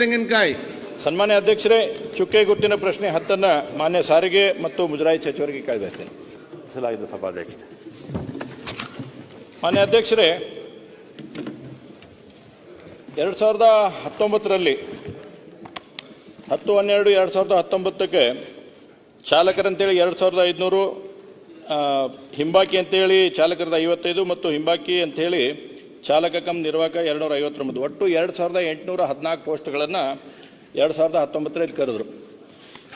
ತೆಂಗಿನಕಾಯಿ ಸನ್ಮಾನ್ಯ ಅಧ್ಯಕ್ಷರೇ ಚುಕ್ಕೆ ಗುಟ್ಟಿನ ಪ್ರಶ್ನೆ ಹತ್ತನ್ನ ಮಾನ್ಯ ಸಾರಿಗೆ ಮತ್ತು ಮುಜರಾಯಿ ಸಚಿವರಿಗೆ ಕಾಯ್ದಿರ್ತೇನೆ ಸಲಾಗಿದೆ ಸಭಾಧ್ಯಕ್ಷ. ಮಾನ್ಯ ಅಧ್ಯಕ್ಷರೇ ಎರಡು ಸಾವಿರದ ಹತ್ತೊಂಬತ್ತರಲ್ಲಿ ಹತ್ತು ಹನ್ನೆರಡು ಎರಡು ಸಾವಿರದ ಹತ್ತೊಂಬತ್ತಕ್ಕೆ ಚಾಲಕರಂತೇಳಿ ಎರಡು ಸಾವಿರದ ಐದುನೂರು ಹಿಂಬಾಕಿ ಅಂತೇಳಿ ಚಾಲಕರದ ಐವತ್ತೈದು ಮತ್ತು ಹಿಂಬಾಕಿ ಅಂತೇಳಿ ಚಾಲಕ ಕಮ್ ನಿರ್ವಾಹಕ ಎರಡುನೂರ ಐವತ್ತೊಂಬತ್ತು ಒಟ್ಟು ಎರಡು ಸಾವಿರದ ಎಂಟುನೂರ ಹದಿನಾಲ್ಕು ಪೋಸ್ಟ್ಗಳನ್ನು ಎರಡು ಸಾವಿರದ ಹತ್ತೊಂಬತ್ತರಲ್ಲಿ ಕರೆದ್ರು.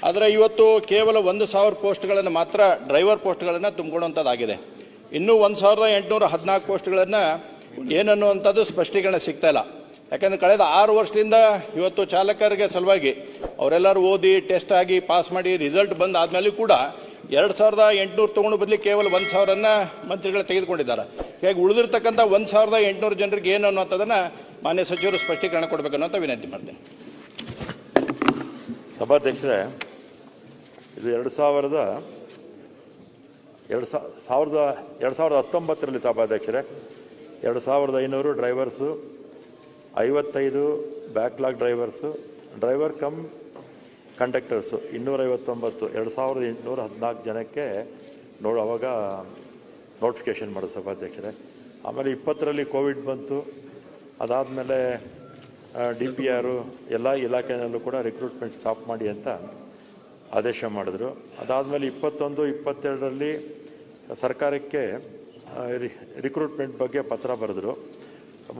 ಆದರೆ ಇವತ್ತು ಕೇವಲ ಒಂದು ಸಾವಿರ ಪೋಸ್ಟ್ಗಳನ್ನು ಮಾತ್ರ ಡ್ರೈವರ್ ಪೋಸ್ಟ್ಗಳನ್ನು ತುಂಬಿಕೊಳ್ಳುವಂಥದ್ದಾಗಿದೆ ಇನ್ನೂ ಒಂದು ಸಾವಿರದ ಎಂಟುನೂರ ಹದಿನಾಲ್ಕು ಪೋಸ್ಟ್ಗಳನ್ನು ಏನನ್ನುವಂಥದ್ದು ಸ್ಪಷ್ಟೀಕರಣ ಸಿಗ್ತಾ ಇಲ್ಲ. ಯಾಕಂದ್ರೆ ಕಳೆದ ಆರು ವರ್ಷದಿಂದ ಇವತ್ತು ಚಾಲಕರಿಗೆ ಸಲುವಾಗಿ ಅವರೆಲ್ಲರೂ ಓದಿ, ಟೆಸ್ಟ್ ಆಗಿ ಪಾಸ್ ಮಾಡಿ ರಿಸಲ್ಟ್ ಬಂದ ಆದಮೇಲೆ ಕೂಡ ಎರಡು ಸಾವಿರದ ಎಂಟುನೂರು ತೊಗೊಂಡು ಬದಲಿ ಕೇವಲ ಒಂದು ಸಾವಿರನ ಮಂತ್ರಿಗಳು ತೆಗೆದುಕೊಂಡಿದ್ದಾರೆ. ಹೀಗಾಗಿ ಉಳಿದಿರ್ತಕ್ಕಂಥ ಒಂದು ಸಾವಿರದ ಎಂಟುನೂರು ಜನರಿಗೆ ಏನು ಅನ್ನೋಂಥದ್ದನ್ನು ಮಾನ್ಯ ಸಚಿವರು ಸ್ಪಷ್ಟೀಕರಣ ಕೊಡಬೇಕನ್ನುವಂಥ ವಿನಂತಿ ಮಾಡ್ತೇನೆ. ಸಭಾಧ್ಯಕ್ಷರೇ, ಇದು ಎರಡು ಸಾವಿರದ ಎರಡು ಸಾವಿರದ ಎರಡು ಸಾವಿರದ ಹತ್ತೊಂಬತ್ತರಲ್ಲಿ ಸಭಾಧ್ಯಕ್ಷರೇ, ಎರಡು ಸಾವಿರದ ಐನೂರು ಡ್ರೈವರ್ಸು, ಐವತ್ತೈದು backlog drivers, driver cum conductors, ಇನ್ನೂರೈವತ್ತೊಂಬತ್ತು, ಎರಡು ಸಾವಿರದ ಎಂಟುನೂರ ಹದಿನಾಲ್ಕು ಜನಕ್ಕೆ ನೋಡು ಅವಾಗ ನೋಟಿಫಿಕೇಶನ್ ಮಾಡೋದು ಸಭಾಧ್ಯಕ್ಷರೇ. ಆಮೇಲೆ ಇಪ್ಪತ್ತರಲ್ಲಿ ಕೋವಿಡ್ ಬಂತು. ಅದಾದಮೇಲೆ ಡಿ ಪಿ ಆರು ಎಲ್ಲ ಇಲಾಖೆಯಲ್ಲೂ ಕೂಡ ರಿಕ್ರೂಟ್ಮೆಂಟ್ ಸ್ಟಾಪ್ ಮಾಡಿ ಅಂತ ಆದೇಶ ಮಾಡಿದ್ರು. ಅದಾದಮೇಲೆ ಇಪ್ಪತ್ತೊಂದು, ಇಪ್ಪತ್ತೆರಡರಲ್ಲಿ ಸರ್ಕಾರಕ್ಕೆ ರಿಕ್ರೂಟ್ಮೆಂಟ್ ಬಗ್ಗೆ ಪತ್ರ ಬರೆದ್ರು.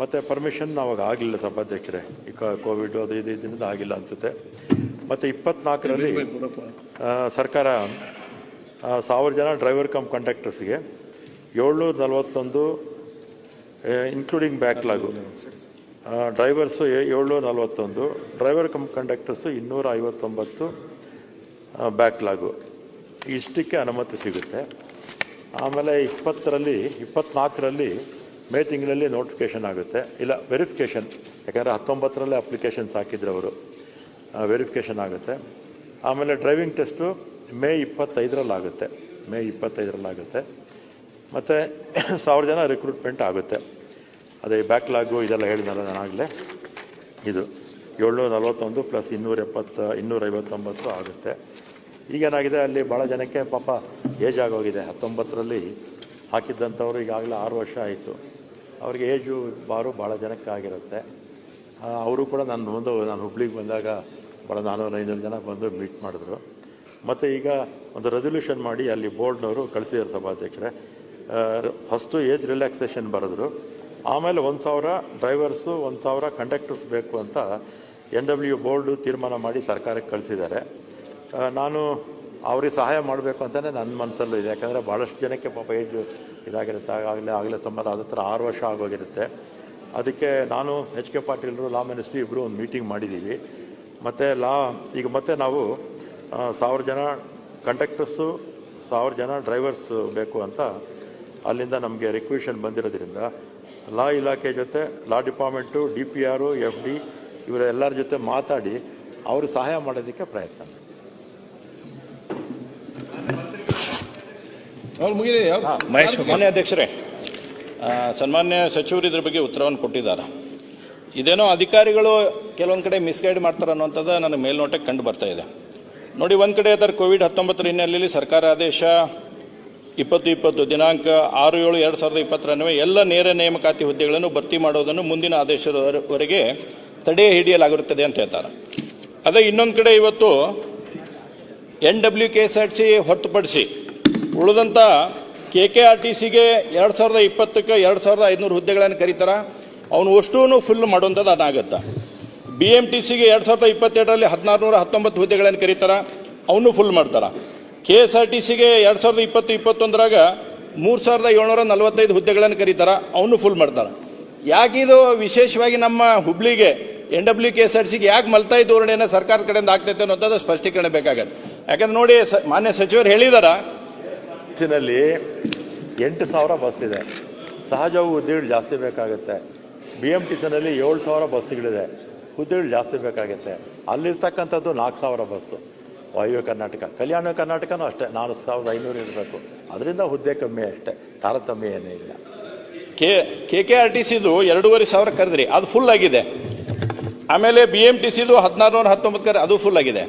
ಮತ್ತು ಪರ್ಮಿಷನ್ ಅವಾಗ ಆಗಲಿಲ್ಲ ಸಭಾಧ್ಯಕ್ಷರೇ. ಈಗ ಕೋವಿಡ್ ಅದು ಇದು ಇದರಿಂದ ಆಗಿಲ್ಲ ಅನಿಸುತ್ತೆ. ಮತ್ತು ಇಪ್ಪತ್ನಾಲ್ಕರಲ್ಲಿ ಸರ್ಕಾರ ಸಾವಿರ ಜನ ಡ್ರೈವರ್ ಕಮ್ ಕಂಡಕ್ಟರ್ಸ್ಗೆ ಏಳ್ನೂರ ನಲವತ್ತೊಂದು ಇನ್ಕ್ಲೂಡಿಂಗ್ ಬ್ಯಾಕ್ಲಾಗು ಡ್ರೈವರ್ಸು ಏಳ್ನೂರ ನಲವತ್ತೊಂದು ಡ್ರೈವರ್ ಕಮ್ ಕಂಡಕ್ಟರ್ಸು ಇನ್ನೂರ ಐವತ್ತೊಂಬತ್ತು ಬ್ಯಾಕ್ಲಾಗು ಇಷ್ಟಕ್ಕೆ ಅನುಮತಿ ಸಿಗುತ್ತೆ. ಆಮೇಲೆ ಇಪ್ಪತ್ತರಲ್ಲಿ, ಇಪ್ಪತ್ನಾಲ್ಕರಲ್ಲಿ ಮೇ ತಿಂಗಳಲ್ಲಿ ನೋಟಿಫಿಕೇಷನ್ ಆಗುತ್ತೆ. ಇಲ್ಲ ವೆರಿಫಿಕೇಷನ್ ಯಾಕಂದರೆ ಹತ್ತೊಂಬತ್ತರಲ್ಲೇ ಅಪ್ಲಿಕೇಶನ್ಸ್ ಹಾಕಿದ್ರು ಅವರು. ವೆರಿಫಿಕೇಷನ್ ಆಗುತ್ತೆ. ಆಮೇಲೆ ಡ್ರೈವಿಂಗ್ ಟೆಸ್ಟು ಮೇ ಇಪ್ಪತ್ತೈದರಲ್ಲಾಗುತ್ತೆ. ಮೇ ಇಪ್ಪತ್ತೈದರಲ್ಲಿ ಆಗುತ್ತೆ ಮತ್ತು ಸಾವಿರ ಜನ ರಿಕ್ರೂಟ್ಮೆಂಟ್ ಆಗುತ್ತೆ. ಅದೇ ಬ್ಯಾಕ್ಲಾಗು ಇದೆಲ್ಲ ಹೇಳಿದ್ನಲ್ಲ ನಾನಾಗಲೇ ಇದು ಏಳ್ನೂರ ನಲವತ್ತೊಂದು ಪ್ಲಸ್ ಇನ್ನೂರ ಎಪ್ಪತ್ತು, ಇನ್ನೂರ ಐವತ್ತೊಂಬತ್ತು ಆಗುತ್ತೆ. ಈಗೇನಾಗಿದೆ ಅಲ್ಲಿ ಭಾಳ ಜನಕ್ಕೆ ಪಾಪ ಏಜ್ ಆಗೋಗಿದೆ. ಹತ್ತೊಂಬತ್ತರಲ್ಲಿ ಹಾಕಿದ್ದಂಥವ್ರು ಈಗಾಗಲೇ ಆರು ವರ್ಷ ಆಯಿತು. ಅವ್ರಿಗೆ ಏಜು ಬಾರು ಭಾಳ ಜನಕ್ಕೆ ಆಗಿರುತ್ತೆ ಅವರು ಕೂಡ ನಾನು ಬಂದು, ನಾನು ಹುಬ್ಳಿಗೆ ಬಂದಾಗ ಭಾಳ ನಾನ್ನೂರು ಐನೂರು ಜನ ಬಂದು ಮೀಟ್ ಮಾಡಿದ್ರು. ಮತ್ತು ಈಗ ಒಂದು ರೆಸೊಲ್ಯೂಷನ್ ಮಾಡಿ ಅಲ್ಲಿ ಬೋರ್ಡ್ನವರು ಕಳಿಸಿದ್ದಾರೆ ಸಭಾಧ್ಯಕ್ಷರೇ. ಫಸ್ಟು ಏಜ್ ರಿಲ್ಯಾಕ್ಸೇಷನ್ ಬರೆದ್ರು. ಆಮೇಲೆ ಒಂದು ಸಾವಿರ ಡ್ರೈವರ್ಸು ಒಂದು ಸಾವಿರ ಕಂಡಕ್ಟರ್ಸ್ ಬೇಕು ಅಂತ ಎನ್ ಡಬ್ಲ್ಯೂ ಬೋರ್ಡು ತೀರ್ಮಾನ ಮಾಡಿ ಸರ್ಕಾರಕ್ಕೆ ಕಳಿಸಿದ್ದಾರೆ. ನಾನು ಅವ್ರಿಗೆ ಸಹಾಯ ಮಾಡಬೇಕು ಅಂತಲೇ ನನ್ನ ಮನಸ್ಸಲ್ಲೂ ಇದೆ. ಯಾಕಂದರೆ ಭಾಳಷ್ಟು ಜನಕ್ಕೆ ಪಾಪ ಏಜ್ ಇದಾಗಿರುತ್ತೆ. ಆಗಲೇ ಆಗಲೇ ಸುಮಾರು ಅದ ಥರ ಆರು ವರ್ಷ ಆಗೋಗಿರುತ್ತೆ. ಅದಕ್ಕೆ ನಾನು ಎಚ್ ಕೆ ಪಾಟೀಲ್ರು ಲಾ ಮಿನಿಸ್ಟ್ರಿ ಇಬ್ಬರು ಒಂದು ಮೀಟಿಂಗ್ ಮಾಡಿದ್ದೀವಿ ಮತ್ತು ಲಾ, ಈಗ ಮತ್ತೆ ನಾವು ಸಾವಿರ ಜನ ಕಂಡಕ್ಟರ್ಸು ಸಾವಿರ ಜನ ಡ್ರೈವರ್ಸ್ ಬೇಕು ಅಂತ ಅಲ್ಲಿಂದ ನಮಗೆ ರಿಕ್ವೆಷನ್ ಬಂದಿರೋದ್ರಿಂದ ಲಾ ಇಲಾಖೆ ಜೊತೆ law department D P R F D ಇವರೆಲ್ಲರ ಜೊತೆ ಮಾತಾಡಿ ಅವರು ಸಹಾಯ ಮಾಡೋದಕ್ಕೆ ಪ್ರಯತ್ನ. ಮುಗಿದೆ ಮಾನ್ಯ ಅಧ್ಯಕ್ಷರೇ ಸನ್ಮಾನ್ಯ ಸಚಿವರು ಇದ್ರ ಬಗ್ಗೆ ಉತ್ತರವನ್ನು ಕೊಟ್ಟಿದ್ದಾರೆ. ಇದೇನೋ ಅಧಿಕಾರಿಗಳು ಕೆಲವೊಂದು ಕಡೆ ಮಿಸ್ಗೈಡ್ ಮಾಡ್ತಾರೆ ಅನ್ನೋಂಥದ್ದು ನನಗೆ ಮೇಲ್ನೋಟಕ್ಕೆ ಕಂಡು ಬರ್ತಾ ಇದೆ. ನೋಡಿ ಒಂದು ಕಡೆ ಅದರ ಕೋವಿಡ್ ಹತ್ತೊಂಬತ್ತರ ಹಿನ್ನೆಲೆಯಲ್ಲಿ ಸರ್ಕಾರ ಆದೇಶ ಇಪ್ಪತ್ತು ಇಪ್ಪತ್ತು ದಿನಾಂಕ ಆರು ಏಳು ಎರಡು ಸಾವಿರದ ಇಪ್ಪತ್ತರನ್ವಯ ಎಲ್ಲ ನೇರ ನೇಮಕಾತಿ ಹುದ್ದೆಗಳನ್ನು ಭರ್ತಿ ಮಾಡುವುದನ್ನು ಮುಂದಿನ ಆದೇಶದವರೆಗೆ ತಡೆ ಹಿಡಿಯಲಾಗಿರುತ್ತದೆ ಅಂತ ಹೇಳ್ತಾರೆ. ಅದೇ ಇನ್ನೊಂದು ಕಡೆ ಇವತ್ತು N W K S R C ಹೊರತುಪಡಿಸಿ ಉಳಿದಂಥ ಕೆ ಕೆ ಆರ್ ಟಿ ಸಿಗೆ ಎರಡು ಸಾವಿರದ ಇಪ್ಪತ್ತಕ್ಕೆ ಎರಡು ಸಾವಿರದ ಐದುನೂರು ಹುದ್ದೆಗಳನ್ನು ಕರೀತಾರ. ಅವನು ಅಷ್ಟೂ ಫುಲ್ ಮಾಡುವಂಥದ್ದು ಅದಾಗುತ್ತೆ ಬಿ ಎಂ ಟಿ ಸಿಗೆ ಎರಡು ಸಾವಿರದ ಇಪ್ಪತ್ತೆರಡರಲ್ಲಿ ಹದಿನಾರು ನೂರ ಹತ್ತೊಂಬತ್ತು ಹುದ್ದೆಗಳನ್ನು ಕರೀತಾರ. ಅವನು ಫುಲ್ ಮಾಡ್ತಾರ. ಕೆ ಎಸ್ ಆರ್ ಟಿ ಸಿಗೆ ಎರಡು ಸಾವಿರದ ಇಪ್ಪತ್ತು, ಇಪ್ಪತ್ತೊಂದರಾಗ ಮೂರು ಸಾವಿರದ ಏಳ್ನೂರ ನಲವತ್ತೈದು ಹುದ್ದೆಗಳನ್ನು ಕರೀತಾರ, ಅವನು ಫುಲ್ ಮಾಡ್ತಾರೆ ಯಾಕಿದು ವಿಶೇಷವಾಗಿ ನಮ್ಮ ಹುಬ್ಳಿಗೆ, N W K S R ಸಿಗೆ ಯಾಕೆ ಮಲ್ತಾಯಿ ಧೋರಣೆಯನ್ನು ಸರ್ಕಾರದ ಕಡೆಯಿಂದ ಆಗ್ತೈತೆ ಅನ್ನೋದು ಸ್ಪಷ್ಟೀಕರಣ ಬೇಕಾಗತ್ತೆ. ಯಾಕಂದ್ರೆ ನೋಡಿ ಮಾನ್ಯ ಸಚಿವರು ಹೇಳಿದಾರ ಎಂಟು ಸಾವಿರ ಬಸ್ ಇದೆ. ಸಹಜವಾಗಿ ಹುದ್ದೆಗಳು ಜಾಸ್ತಿ ಬೇಕಾಗುತ್ತೆ. ಬಿ ಎಂ ಟಿ ಸಿನಲ್ಲಿ ಏಳು ಸಾವಿರ ಬಸ್ಗಳಿದೆ ಹುದ್ದೆಗಳು ಜಾಸ್ತಿ ಬೇಕಾಗುತ್ತೆ. ಅಲ್ಲಿರ್ತಕ್ಕಂಥದ್ದು ನಾಲ್ಕು ಸಾವಿರ ಬಸ್ಸು. ವಾಯುವ್ಯ ಕರ್ನಾಟಕ. ಕಲ್ಯಾಣ ಕರ್ನಾಟಕನೂ ಅಷ್ಟೇ, ನಾಲ್ಕು ಸಾವಿರದ ಐನೂರು ಇರಬೇಕು. ಅದರಿಂದ ಹುದ್ದೆ ಕಮ್ಮಿ ಅಷ್ಟೇ, ತಾರತಮ್ಯ ಏನೇ ಇಲ್ಲ. K K K R T ಸಿದು ಎರಡೂವರೆ ಸಾವಿರ ಕರೆದ್ರಿ, ಅದು ಫುಲ್ ಆಗಿದೆ. ಆಮೇಲೆ ಬಿ ಎಂ ಟಿ ಸಿದು ಹದಿನಾರು ನೂರ ಹತ್ತೊಂಬತ್ತು ಕರೆ, ಅದು ಫುಲ್ ಆಗಿದೆ.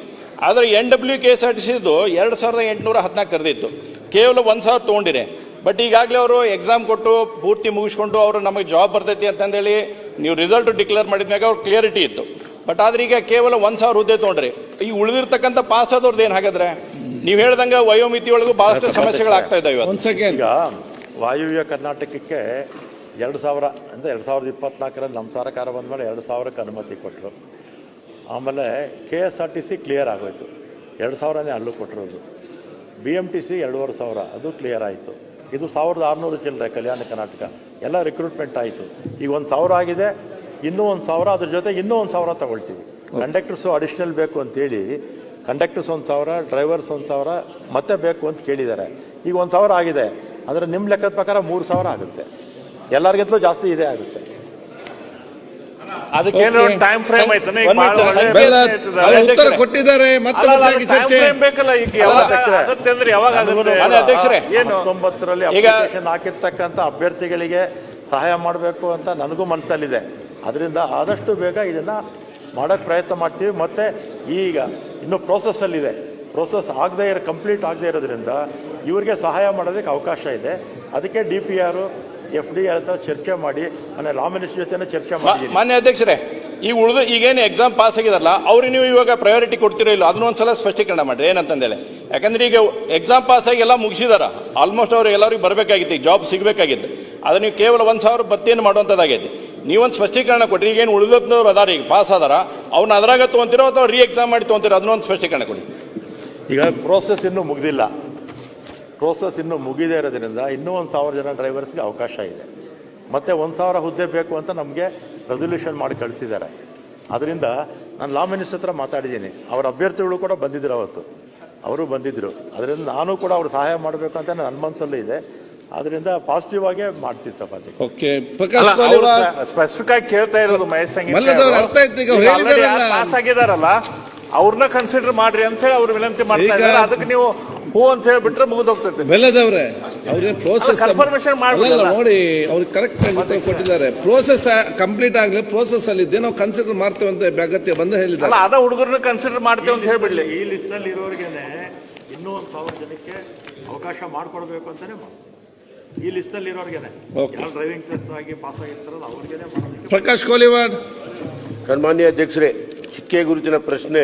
ಆದರೆ N W K S R T ಸಿದು ಎರಡು ಸಾವಿರದ ಎಂಟುನೂರ ಹದಿನಾಲ್ಕು ಕರೆದಿತ್ತು. ಕೇವಲ ಒಂದು ಸಾವಿರ ತೊಗೊಂಡಿರಿ. ಬಟ್ ಈಗಾಗಲೇ ಅವರು ಎಕ್ಸಾಮ್ ಕೊಟ್ಟು ಪೂರ್ತಿ ಮುಗಿಸ್ಕೊಂಡು, ಅವರು ನಮಗೆ ಜಾಬ್ ಬರ್ತೈತಿ ಅಂತಂದೇಳಿ, ನೀವು ರಿಸಲ್ಟ್ ಡಿಕ್ಲೇರ್ ಮಾಡಿದ್ಮ್ಯಾಗ ಅವ್ರು ಕ್ಲಿಯರಿಟಿ ಇತ್ತು. ಬಟ್ ಆದ್ರೆ ಈಗ ಕೇವಲ ಒಂದ್ ಸಾವಿರ ಹುದ್ದೆ ತೊಗೊಂಡ್ರಿ. ಈ ಉಳಿದಿರ್ತಕ್ಕಂಥ ಪಾಸ್ ಆದವ್ರದ್ದು ಏನ್ ಹಾಗಾದ್ರೆ? ನೀವು ಹೇಳ್ದಂಗೆ ವಯೋಮಿತಿ ಒಳಗೂ ಬಹಳಷ್ಟು ಸಮಸ್ಯೆಗಳಾಗ್ತಾ ಇದಾವೆ ಇವತ್ತು. ಒಂದ್ ಸೆಕೆಂಡ್ ಈಗ ವಾಯುವ್ಯ ಕರ್ನಾಟಕಕ್ಕೆ ಎರಡು ಸಾವಿರ ಅಂದ್ರೆ ಎರಡು ಸಾವಿರದ ಇಪ್ಪತ್ನಾಲ್ಕರಲ್ಲಿ ನಮ್ಮ ಸರ್ಕಾರ ಬಂದಮೇಲೆ ಎರಡು ಸಾವಿರಕ್ಕೆ ಅನುಮತಿ ಕೊಟ್ಟರು ಆಮೇಲೆ K S R T C clear ಆಗೋಯ್ತು. ಎರಡು ಸಾವಿರನೇ ಅಲ್ಲೂ ಕೊಟ್ಟಿರೋದು. ಬಿ ಎಂ ಟಿ ಸಿ ಎರಡೂವರೆ ಸಾವಿರ ಅದು ಕ್ಲಿಯರ್ ಆಯಿತು. ಇದು ಸಾವಿರದ ಆರುನೂರು ಚಿಲ್ಲರೆ ಕಲ್ಯಾಣ ಕರ್ನಾಟಕ. ಎಲ್ಲ ರಿಕ್ರೂಟ್ಮೆಂಟ್ ಆಯಿತು. ಈಗ ಒಂದು ಸಾವಿರ ಆಗಿದೆ ಇನ್ನೂ ಒಂದು ಸಾವಿರ ಅದ್ರ ಜೊತೆ ಇನ್ನೂ ಒಂದು ಸಾವಿರ ತಗೊಳ್ತೀವಿ. ಕಂಡಕ್ಟರ್ಸು ಅಡಿಷನಲ್ ಬೇಕು ಅಂತೇಳಿ ಕಂಡಕ್ಟರ್ಸ್ ಒಂದು ಸಾವಿರ ಡ್ರೈವರ್ಸ್ ಒಂದು ಸಾವಿರ ಮತ್ತೆ ಬೇಕು ಅಂತ ಕೇಳಿದ್ದಾರೆ. ಈಗ ಒಂದು ಸಾವಿರ ಆಗಿದೆ. ಅಂದರೆ ನಿಮ್ಮ ಲೆಕ್ಕದ ಪ್ರಕಾರ ಮೂರು ಸಾವಿರ ಆಗುತ್ತೆ. ಎಲ್ಲರಿಗಿಂತಲೂ ಜಾಸ್ತಿ ಇದೆ ಆಗುತ್ತೆ. ಅದಕ್ಕೆ ಏನೋ ಟೈಮ್ ಫ್ರೇಮ್ ಐತಾನೆ ಉತ್ತರ ಕೊಟ್ಟಿದ್ದಾರೆ ಮತ್ತೆ ಚರ್ಚೆ ಬೇಕಲ್ಲ ಈಗ. ಆಗುತ್ತೆ ಅಂದ್ರೆ ಯಾವಾಗ ಆಗುತ್ತೆ? ಅಧ್ಯಕ್ಷರೇ. ಏನು? ಹತ್ತೊಂಬತ್ತರಲ್ಲಿ ಈಗ- ಅಪ್ಲಿಕೇಶನ್ ಹಾಕಿರ್ತಕ್ಕಂಥ ಅಭ್ಯರ್ಥಿಗಳಿಗೆ ಸಹಾಯ ಮಾಡಬೇಕು ಅಂತ ನನಗೂ ಮನಸ್ಸಲ್ಲಿದೆ. ಅದರಿಂದ ಆದಷ್ಟು ಬೇಗ ಇದನ್ನ ಮಾಡೋಕ್ಕೆ ಪ್ರಯತ್ನ ಮಾಡ್ತೀವಿ. ಮತ್ತೆ ಈಗ ಇನ್ನು ಪ್ರೋಸೆಸ್ ಅಲ್ಲಿದೆ. ಪ್ರೋಸೆಸ್ ಆಗದೆ ಇರೋ ಕಂಪ್ಲೀಟ್ ಆಗದೆ ಇರೋದ್ರಿಂದ ಇವರಿಗೆ ಸಹಾಯ ಮಾಡೋದಕ್ಕೆ ಅವಕಾಶ ಇದೆ. ಅದಕ್ಕೆ D P R F D R ಹತ್ರ ಚರ್ಚೆ ಮಾಡಿ ಮನೆ ಲಾ ಮಿನಿಸ್ಟರ್ ಜೊತೆ ಚರ್ಚೆ ಮಾಡಿ ಮಾನ್ಯ ಅಧ್ಯಕ್ಷರೇ ಈಗ ಉಳಿದು ಈಗೇನು ಎಕ್ಸಾಮ್ ಪಾಸ್ ಆಗಿದಾರಲ್ಲ ಅವ್ರಿಗೆ ನೀವು ಇವಾಗ ಪ್ರಯಾರಿಟಿ ಕೊಡ್ತಿರೋ ಇಲ್ಲ ಅದನ್ನ ಒಂದ್ಸಲ ಸ್ಪಷ್ಟೀಕರಣ ಮಾಡ್ರಿ. ಏನಂತಂದೇಳಿ ಯಾಕಂದ್ರೆ ಈಗ ಎಕ್ಸಾಮ್ ಪಾಸ್ ಆಗಿ ಎಲ್ಲ ಮುಗಿಸಿದಾರ. ಆಲ್ಮೋಸ್ಟ್ ಅವ್ರು ಎಲ್ಲರಿಗೂ ಬರಬೇಕಾಗಿತ್ತು. ಈಗ ಜಾಬ್ ಸಿಗಬೇಕಾಗಿತ್ತು. ಅದನ್ನ ನೀವು ಕೇವಲ ಒಂದು ಸಾವಿರ ಭತ್ತೆಯನ್ನು ಮಾಡುವಂಥದ್ದಾಗೈತಿ ನೀವೊಂದು ಸ್ಪಷ್ಟೀಕರಣ ಕೊಡ್ರಿ. ಈಗೇನು ಉಳಿದವ್ರು ಅದಾರ, ಈಗ ಪಾಸ್ ಆದಾರ ಅವ್ನ ಅದ್ರಾಗ ತೊಗೊಂತಿರೋ ಅಥವಾ ರೀ ಎಕ್ಸಾಮ್ ಮಾಡಿ ತೊಗೊಂತಿರೋ ಅದನ್ನೊಂದು ಸ್ಪಷ್ಟೀಕರಣ ಕೊಡಿ. ಈಗ ಪ್ರೋಸೆಸ್ ಇನ್ನೂ ಮುಗಿದಿಲ್ಲ. ಪ್ರೋಸೆಸ್ ಇನ್ನೂ ಮುಗಿದೇ ಇರೋದ್ರಿಂದ ಇನ್ನೂ ಒಂದು ಸಾವಿರ ಜನ ಡ್ರೈವರ್ಸ್ಗೆ ಅವಕಾಶ ಇದೆ. ಮತ್ತೆ ಒಂದು ಸಾವಿರ ಹುದ್ದೆ ಬೇಕು ಅಂತ ನಮಗೆ ರೆಸೊಲ್ಯೂಷನ್ ಮಾಡಿ ಕಳಿಸಿದ್ದಾರೆ. ಅದರಿಂದ ನಾನು ಲಾ ಮಿನಿಸ್ಟರ್ ಹತ್ರ ಮಾತಾಡಿದ್ದೀನಿ. ಅವರ ಅಭ್ಯರ್ಥಿಗಳು ಕೂಡ ಬಂದಿದ್ದರು ಅವತ್ತು. ಅವರು ಬಂದಿದ್ರು. ಅದರಿಂದ ನಾನು ಕೂಡ ಅವ್ರು ಸಹಾಯ ಮಾಡಬೇಕು ಅಂತ ನನ್ನ ಮನಸ್ಸಲ್ಲೇ ಇದೆ. ಅದರಿಂದ ಪಾಸಿಟಿವ್ ಆಗೇ ಸಭಾಧ್ಯಕ್ಷ ಓಕೆ ಪ್ರಕಾಶ್ ಕೋಲಿವಾಲ್ ಸ್ಪೆಸಿಫಿಕ್ ಆಗಿ ಕೇಳ್ತಾ ಇರೋದು ಮಹೇಶ್ ತಂಗಿ ಮಲ್ಲದವ್ರು ಅರ್ಥ ಆಯ್ತು, ಈಗ ಅವ್ರು ಹೇಳಿದಾರಲ್ಲ. ಪಾಸ್ ಆಗಿದಾರಲ್ಲ ಅವ್ರನ್ನ ಕನ್ಸಿಡರ್ ಮಾಡ್ರಿ ಅಂತ ಹೇಳಿ ಅವ್ರು ವಿನಂತಿ ಮಾಡ್ತಾ ಇದ್ದಾರೆ ಅದಕ್ಕೆ ನೀವು ಹೂ ಅಂತ ಹೇಳಿಬಿಟ್ರೆ ಮುಗಿದೋಗ್ತೈತೆ ಬೆಲ್ಲದವ್ರೆ ಅವ್ರಿಗೆ ಪ್ರೋಸೆಸ್ confirmation ಮಾಡ್ಬಿಡಲ್ಲ. ನೋಡಿ ಅವ್ರಿಗೆ ಕರೆಕ್ಟ್ ಆಗಿ ಕೊಟ್ಟಿದ್ದಾರೆ. ಪ್ರೋಸೆಸ್ ಕಂಪ್ಲೀಟ್ ಆಗ್ಲಿ ಪ್ರೋಸೆಸ್ ಅಲ್ಲಿ ಇದ್ದೇ ನಾವು ಕನ್ಸಿಡರ್ ಮಾಡ್ತೇವೆ ಅಂತ ಅಗತ್ಯ ಬಂದ ಹೇಳಿದ್ದಾರೆ. ಅದ ಹುಡುಗರನ್ನ ಕನ್ಸಿಡರ್ ಮಾಡ್ತೇವೆ ಅಂತ ಹೇಳ್ಬಿಡ್ಲಿ. ಈ ಲಿಸ್ಟ್ನಲ್ಲಿ ಇರೋರಿಗೆ ಇನ್ನೂ ಒಂದು ಸಾವಿರ ಜನಕ್ಕೆ ಅವಕಾಶ ಮಾಡಿಕೊಡ್ಬೇಕು ಅಂತಾನೆ. ಈ ಲಿಸ್ಟ್ ಅಲ್ಲಿ. ಯಾರು ಡ್ರೈವಿಂಗ್ ಟೆಸ್ಟ್ ಆಗಿ ಪಾಸ್ ಆಗಿರ್ತಾರಲ್ಲ ಅವ್ರಿಗೆ ಮಾಡೋದಕ್ಕೆ ಪ್ರಕಾಶ್ ಕೋಲಿವಾಡ್. ಸನ್ಮಾನ್ಯ ಅಧ್ಯಕ್ಷರೇ ಚಿಕ್ಕೆ ಗುರುತಿನ ಪ್ರಶ್ನೆ.